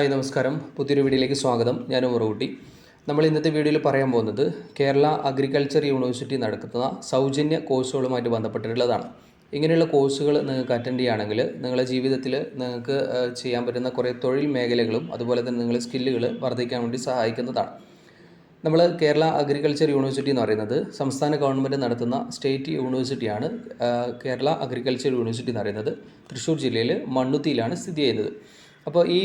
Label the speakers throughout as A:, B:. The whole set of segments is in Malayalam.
A: ഹായ് നമസ്കാരം. പുതിയൊരു വീഡിയോയിലേക്ക് സ്വാഗതം. ഞാൻ ഉറവുട്ടി നമ്മൾ ഇന്നത്തെ വീഡിയോയിൽ പറയാൻ പോകുന്നത് കേരള അഗ്രികൾച്ചർ യൂണിവേഴ്സിറ്റി നടക്കുന്ന സൗജന്യ കോഴ്സുകളുമായിട്ട് ബന്ധപ്പെട്ടിട്ടുള്ളതാണ്. ഇങ്ങനെയുള്ള കോഴ്സുകൾ നിങ്ങൾക്ക് അറ്റൻഡ് ചെയ്യുകയാണെങ്കിൽ നിങ്ങളുടെ ജീവിതത്തിൽ നിങ്ങൾക്ക് ചെയ്യാൻ പറ്റുന്ന കുറേ തൊഴിൽ മേഖലകളും അതുപോലെ തന്നെ നിങ്ങളുടെ സ്കില്ലുകൾ വർദ്ധിക്കാൻ വേണ്ടി സഹായിക്കുന്നതാണ്. നമ്മൾ കേരള അഗ്രികൾച്ചർ യൂണിവേഴ്സിറ്റി എന്ന് പറയുന്നത് സംസ്ഥാന ഗവൺമെന്റ് നടത്തുന്ന സ്റ്റേറ്റ് യൂണിവേഴ്സിറ്റിയാണ് കേരള അഗ്രികൾച്ചർ യൂണിവേഴ്സിറ്റി എന്ന് പറയുന്നത്. തൃശ്ശൂർ ജില്ലയിൽ മണ്ണുത്തിയിലാണ് സ്ഥിതി ചെയ്യുന്നത്. അപ്പോൾ ഈ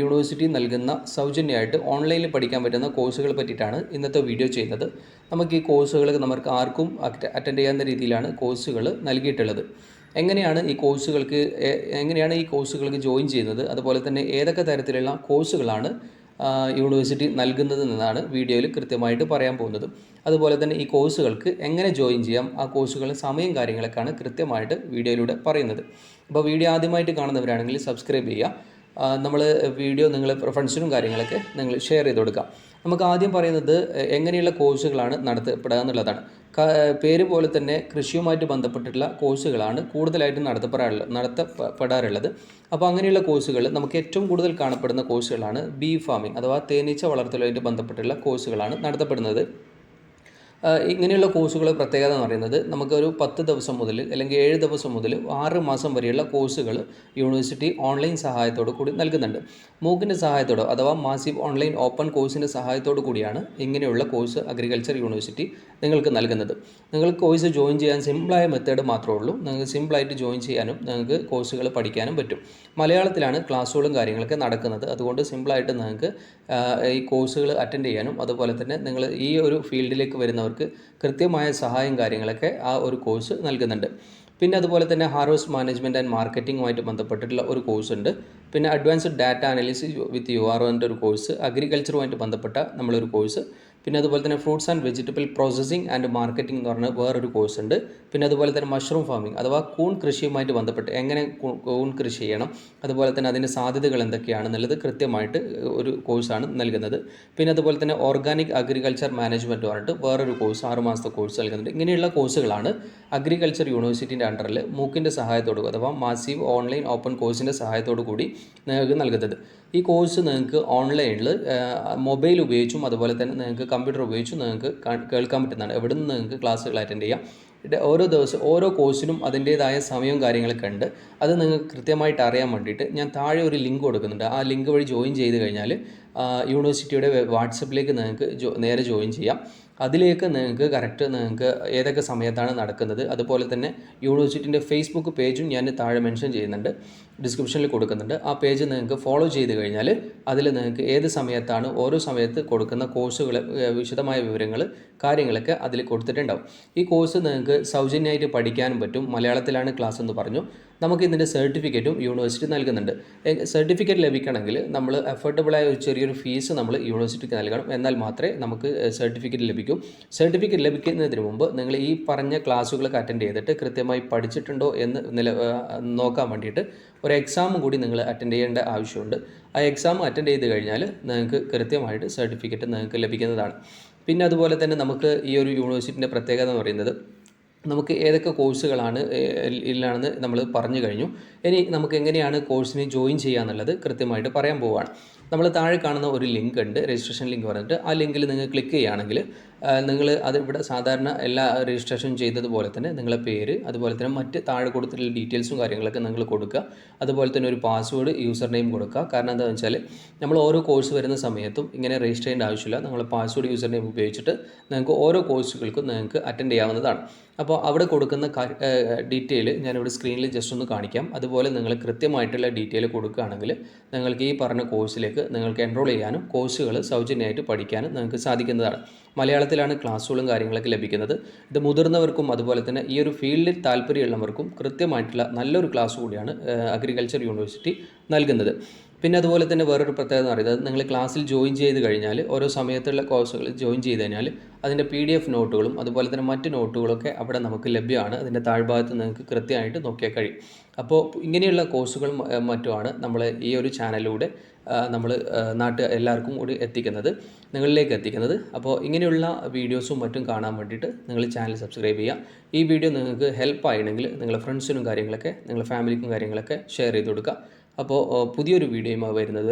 A: യൂണിവേഴ്സിറ്റി നൽകുന്ന സൗജന്യമായിട്ട് ഓൺലൈനിൽ പഠിക്കാൻ പറ്റുന്ന കോഴ്സുകൾ പറ്റിയിട്ടാണ് ഇന്നത്തെ വീഡിയോ ചെയ്യുന്നത്. നമുക്ക് ഈ കോഴ്സുകൾ നമുക്ക് ആർക്കും അറ്റൻഡ് ചെയ്യാവുന്ന രീതിയിലാണ് കോഴ്സുകൾ നൽകിയിട്ടുള്ളത്. എങ്ങനെയാണ് ഈ കോഴ്സുകൾക്ക് എങ്ങനെയാണ് ഈ കോഴ്സുകൾക്ക് ജോയിൻ ചെയ്യുന്നത്? അതുപോലെ തന്നെ ഏതൊക്കെ തരത്തിലുള്ള കോഴ്സുകളാണ് യൂണിവേഴ്സിറ്റി നൽകുന്നത് എന്നാണ് വീഡിയോയിൽ കൃത്യമായിട്ട് പറയാൻ പോകുന്നത്. അതുപോലെ തന്നെ ഈ കോഴ്സുകൾക്ക് എങ്ങനെ ജോയിൻ ചെയ്യാം? ആ കോഴ്സുകളുടെ സമയം കാര്യങ്ങളൊക്കെയാണ് കൃത്യമായിട്ട് വീഡിയോയിലൂടെ പറയുന്നത്. അപ്പോൾ വീഡിയോ ആദ്യമായിട്ട് കാണുന്നവരാണെങ്കിൽ സബ്സ്ക്രൈബ് ചെയ്യുക. നമ്മൾ വീഡിയോ നിങ്ങൾ ഫ്രണ്ട്സിനും കാര്യങ്ങളൊക്കെ നിങ്ങൾ ഷെയർ ചെയ്ത് കൊടുക്കാം. നമുക്ക് ആദ്യം പറയുന്നത് എങ്ങനെയുള്ള കോഴ്സുകളാണ് നടത്തപ്പെടുക എന്നുള്ളതാണ്. പേര് പോലെ തന്നെ കൃഷിയുമായിട്ട് ബന്ധപ്പെട്ടിട്ടുള്ള കോഴ്സുകളാണ് കൂടുതലായിട്ട് നടത്തപ്പെടാറുള്ളത് നടത്തപ്പെടാറുള്ളത്. അപ്പോൾ അങ്ങനെയുള്ള കോഴ്സുകൾ നമുക്ക് ഏറ്റവും കൂടുതൽ കാണപ്പെടുന്ന കോഴ്സുകളാണ് ബീ ഫാമിംഗ് അഥവാ തേനീച്ച വളർത്തലുമായിട്ട് ബന്ധപ്പെട്ടുള്ള കോഴ്സുകളാണ് നടത്തപ്പെടുന്നത്. ഇങ്ങനെയുള്ള കോഴ്സുകളെ പ്രത്യേകത എന്ന് പറയുന്നത് നമുക്കൊരു പത്ത് ദിവസം മുതൽ അല്ലെങ്കിൽ ഏഴ് ദിവസം മുതൽ ആറ് മാസം വരെയുള്ള കോഴ്സുകൾ യൂണിവേഴ്സിറ്റി ഓൺലൈൻ സഹായത്തോടു കൂടി നൽകുന്നുണ്ട്. മൂക്കിന്റെ സഹായത്തോടെ അഥവാ മാസീവ് ഓൺലൈൻ ഓപ്പൺ കോഴ്സിന്റെ സഹായത്തോടു കൂടിയാണ് ഇങ്ങനെയുള്ള കോഴ്സ് അഗ്രികൾച്ചർ യൂണിവേഴ്സിറ്റി നിങ്ങൾക്ക് നൽകുന്നത്. നിങ്ങൾ കോഴ്സ് ജോയിൻ ചെയ്യാൻ സിമ്പിളായ മെത്തേഡ് മാത്രമേ ഉള്ളൂ. നിങ്ങൾക്ക് സിമ്പിളായിട്ട് ജോയിൻ ചെയ്യാനും നിങ്ങൾക്ക് കോഴ്സുകൾ പഠിക്കാനും പറ്റും. മലയാളത്തിലാണ് ക്ലാസ്സുകളും കാര്യങ്ങളൊക്കെ നടക്കുന്നത്. അതുകൊണ്ട് സിമ്പിളായിട്ട് നിങ്ങൾക്ക് ഈ കോഴ്സുകൾ അറ്റൻഡ് ചെയ്യാനും അതുപോലെ തന്നെ നിങ്ങൾ ഈ ഒരു ഫീൽഡിലേക്ക് വരുന്നവർക്ക് അവർക്ക് കൃത്യമായ സഹായം കാര്യങ്ങളൊക്കെ ആ ഒരു കോഴ്സ് നൽകുന്നുണ്ട്. പിന്നെ അതുപോലെ തന്നെ ഹാർവസ്റ്റ് മാനേജ്മെന്റ് ആൻഡ് മാർക്കറ്റിംഗുമായിട്ട് ബന്ധപ്പെട്ടിട്ടുള്ള ഒരു കോഴ്സ് ഉണ്ട്. പിന്നെ advanced data analysis with U R ഒരു കോഴ്സ് അഗ്രികൾച്ചറുമായിട്ട് ബന്ധപ്പെട്ട നമ്മളൊരു കോഴ്സ് പിന്നെ അതുപോലെ തന്നെ fruits and vegetable processing and marketing എന്ന് പറഞ്ഞ വേറൊരു കോഴ്സ് ഉണ്ട്. പിന്നെ അതുപോലെ തന്നെ മഷ്റൂം ഫാമിംഗ് അഥവാ കൂൺ കൃഷിയുമായിട്ട് ബന്ധപ്പെട്ട് എങ്ങനെ കൂൺ കൃഷി ചെയ്യണം അതുപോലെ തന്നെ അതിന്റെ സാധ്യതകൾ എന്തൊക്കെയാണെന്നുള്ളത് കൃത്യമായിട്ട് ഒരു കോഴ്സാണ് നൽകുന്നത്. പിന്നെ അതുപോലെ തന്നെ ഓർഗാനിക് അഗ്രികൾച്ചർ മാനേജ്മെന്റ് പറഞ്ഞിട്ട് വേറൊരു കോഴ്സ് ആറ് മാസത്തെ കോഴ്സ് നൽകുന്നുണ്ട്. ഇങ്ങനെയുള്ള കോഴ്സുകളാണ് അഗ്രികൾച്ചർ യൂണിവേഴ്സിറ്റിന്റെ അണ്ടറിൽ മൂക്കിന്റെ സഹായത്തോടു അഥവാ മാസീവ് ഓൺലൈൻ ഓപ്പൺ കോഴ്സിന്റെ സഹായത്തോടു കൂടി നിങ്ങൾക്ക് നൽകുന്നത്. ഈ കോഴ്സ് നിങ്ങൾക്ക് ഓൺലൈനിൽ മൊബൈൽ ഉപയോഗിച്ചും അതുപോലെ തന്നെ നിങ്ങൾക്ക് കമ്പ്യൂട്ടർ ഉപയോഗിച്ചും നിങ്ങൾക്ക് കേൾക്കാൻ പറ്റുന്നതാണ്. എവിടെ നിന്ന് നിങ്ങൾക്ക് ക്ലാസ്സുകൾ അറ്റൻഡ് ചെയ്യാം. ഓരോ ദിവസം ഓരോ കോഴ്സിനും അതിന്റേതായ സമയവും കാര്യങ്ങളൊക്കെ ഉണ്ട്. അത് നിങ്ങൾക്ക് കൃത്യമായിട്ട് അറിയാൻ വേണ്ടിയിട്ട് ഞാൻ താഴെ ഒരു ലിങ്ക് കൊടുക്കുന്നുണ്ട്. ആ ലിങ്ക് വഴി ജോയിൻ ചെയ്ത് കഴിഞ്ഞാൽ യൂണിവേഴ്സിറ്റിയുടെ വാട്സപ്പിലേക്ക് നിങ്ങൾക്ക് നേരെ ജോയിൻ ചെയ്യാം. അതിലേക്ക് നിങ്ങൾക്ക് കറക്റ്റ് നിങ്ങൾക്ക് ഏതൊക്കെ സമയത്താണ് നടക്കുന്നത്? അതുപോലെ തന്നെ യൂണിവേഴ്സിറ്റിന്റെ ഫേസ്ബുക്ക് പേജും ഞാൻ താഴെ മെൻഷൻ ചെയ്യുന്നുണ്ട്. ഡിസ്ക്രിപ്ഷനിൽ കൊടുക്കുന്നുണ്ട്. ആ പേജ് നിങ്ങൾക്ക് ഫോളോ ചെയ്ത് കഴിഞ്ഞാൽ അതിൽ നിങ്ങൾക്ക് ഏത് സമയത്താണ് ഓരോ സമയത്ത് കൊടുക്കുന്ന കോഴ്സുകൾ വിശദമായ വിവരങ്ങൾ കാര്യങ്ങളൊക്കെ അതിൽ കൊടുത്തിട്ടുണ്ടാവും. ഈ കോഴ്സ് നിങ്ങൾക്ക് സൗജന്യമായിട്ട് പഠിക്കാനും പറ്റും. മലയാളത്തിലാണ് ക്ലാസ് എന്ന് പറഞ്ഞു. നമുക്ക് ഇതിന്റെ സർട്ടിഫിക്കറ്റും യൂണിവേഴ്സിറ്റി നൽകുന്നുണ്ട്. സർട്ടിഫിക്കറ്റ് ലഭിക്കണമെങ്കിൽ നമ്മൾ അഫോർഡബിളായ ഒരു ചെറിയൊരു ഫീസ് നമ്മൾ യൂണിവേഴ്സിറ്റിക്ക് നൽകണം. എന്നാൽ മാത്രമേ നമുക്ക് സർട്ടിഫിക്കറ്റ് ലഭിക്കൂ. സർട്ടിഫിക്കറ്റ് ലഭിക്കുന്നതിന് മുമ്പ് നിങ്ങൾ ഈ പറഞ്ഞ ക്ലാസ്സുകളൊക്കെ അറ്റൻഡ് ചെയ്തിട്ട് കൃത്യമായി പഠിച്ചിട്ടുണ്ടോ എന്ന് നില നോക്കാൻ വേണ്ടിയിട്ട് ഒരു എക്സാമും കൂടി നിങ്ങൾ അറ്റൻഡ് ചെയ്യേണ്ട ആവശ്യമുണ്ട്. ആ എക്സാം അറ്റൻഡ് ചെയ്ത് കഴിഞ്ഞാൽ നിങ്ങൾക്ക് കൃത്യമായിട്ട് സർട്ടിഫിക്കറ്റ് നിങ്ങൾക്ക് ലഭിക്കുന്നതാണ്. പിന്നെ അതുപോലെ തന്നെ നമുക്ക് ഈ ഒരു യൂണിവേഴ്സിറ്റിന്റെ പ്രത്യേകത എന്ന് പറയുന്നത് നമുക്ക് ഏതൊക്കെ കോഴ്സുകളാണ് ഇല്ലാണെന്ന് നമ്മൾ പറഞ്ഞു കഴിഞ്ഞു. ഇനി നമുക്ക് എങ്ങനെയാണ് കോഴ്സിന് ജോയിൻ ചെയ്യുക എന്നുള്ളത് കൃത്യമായിട്ട് പറയാൻ പോവുകയാണ് നമ്മൾ താഴെ കാണുന്ന ഒരു ലിങ്ക് ഉണ്ട് രജിസ്ട്രേഷൻ ലിങ്ക് പറഞ്ഞിട്ട്. ആ ലിങ്കിൽ നിങ്ങൾ ക്ലിക്ക് ചെയ്യുകയാണെങ്കിൽ നിങ്ങൾ അത് ഇവിടെ സാധാരണ എല്ലാ രജിസ്ട്രേഷൻ ചെയ്തതുപോലെ തന്നെ നിങ്ങളെ പേര് അതുപോലെ തന്നെ മറ്റ് താഴെ കൊടുത്തിട്ടുള്ള ഡീറ്റെയിൽസും കാര്യങ്ങളൊക്കെ നിങ്ങൾ കൊടുക്കുക. അതുപോലെ തന്നെ ഒരു പാസ്വേഡ് യൂസർ നെയിം കൊടുക്കുക. കാരണം എന്താണെന്ന് വെച്ചാൽ നമ്മൾ ഓരോ കോഴ്സ് വരുന്ന സമയത്തും ഇങ്ങനെ രജിസ്റ്റർ ചെയ്യേണ്ട ആവശ്യമില്ല. നിങ്ങൾ പാസ്വേഡ് യൂസർ നെയിം ഉപയോഗിച്ചിട്ട് നിങ്ങൾക്ക് ഓരോ കോഴ്സുകൾക്കും നിങ്ങൾക്ക് അറ്റൻഡ് ചെയ്യാവുന്നതാണ്. അപ്പോൾ അവിടെ കൊടുക്കുന്ന ഡീറ്റെയിൽ ഞാനിവിടെ സ്ക്രീനിൽ ജസ്റ്റ് ഒന്ന് കാണിക്കാം. അതുപോലെ നിങ്ങൾ കൃത്യമായിട്ടുള്ള ഡീറ്റെയിൽ കൊടുക്കുകയാണെങ്കിൽ നിങ്ങൾക്ക് ഈ പറഞ്ഞ കോഴ്സിലേക്ക് നിങ്ങൾക്ക് എൻറോൾ ചെയ്യാനും കോഴ്സുകൾ സൗജന്യമായിട്ട് പഠിക്കാനും നിങ്ങൾക്ക് സാധിക്കുന്നതാണ്. മലയാളത്തിലാണ് ക്ലാസ്സുകളും കാര്യങ്ങളൊക്കെ ലഭിക്കുന്നത്. ഇത് മുതിർന്നവർക്കും അതുപോലെ തന്നെ ഈ ഒരു ഫീൽഡിൽ താല്പര്യമുള്ളവർക്കും കൃത്യമായിട്ടുള്ള നല്ലൊരു ക്ലാസ് കൂടിയാണ് അഗ്രികൾച്ചർ യൂണിവേഴ്സിറ്റി നൽകുന്നത്. പിന്നെ അതുപോലെ തന്നെ വേറൊരു പ്രത്യേകത എന്ന് പറയുന്നത് നിങ്ങൾ ക്ലാസ്സിൽ ജോയിൻ ചെയ്ത് കഴിഞ്ഞാൽ ഓരോ സമയത്തുള്ള കോഴ്സുകൾ ജോയിൻ ചെയ്ത് കഴിഞ്ഞാൽ അതിന്റെ പി ഡി എഫ് നോട്ടുകളും അതുപോലെ തന്നെ മറ്റ് നോട്ടുകളൊക്കെ അവിടെ നമുക്ക് ലഭ്യമാണ്. അതിന്റെ താഴ്ഭാഗത്ത് നിങ്ങൾക്ക് കൃത്യമായിട്ട് നോക്കിയാൽ കഴിയും. അപ്പോൾ ഇങ്ങനെയുള്ള കോഴ്സുകളും മറ്റുമാണ് നമ്മൾ ഈ ഒരു ചാനലിലൂടെ നമ്മൾ നാട്ട് എല്ലാവർക്കും കൂടി എത്തിക്കുന്നത് നിങ്ങളിലേക്ക് എത്തിക്കുന്നത്. അപ്പോൾ ഇങ്ങനെയുള്ള വീഡിയോസും മറ്റും കാണാൻ വേണ്ടിയിട്ട് നിങ്ങൾ ചാനൽ സബ്സ്ക്രൈബ് ചെയ്യുക. ഈ വീഡിയോ നിങ്ങൾക്ക് ഹെൽപ്പ് ആയിരുന്നെങ്കിൽ നിങ്ങളുടെ ഫ്രണ്ട്സിനും കാര്യങ്ങളൊക്കെ നിങ്ങളുടെ ഫാമിലിക്കും കാര്യങ്ങളൊക്കെ ഷെയർ ചെയ്ത് കൊടുക്കുക. അപ്പോൾ പുതിയൊരു വീഡിയോയുമായി വരുന്നത്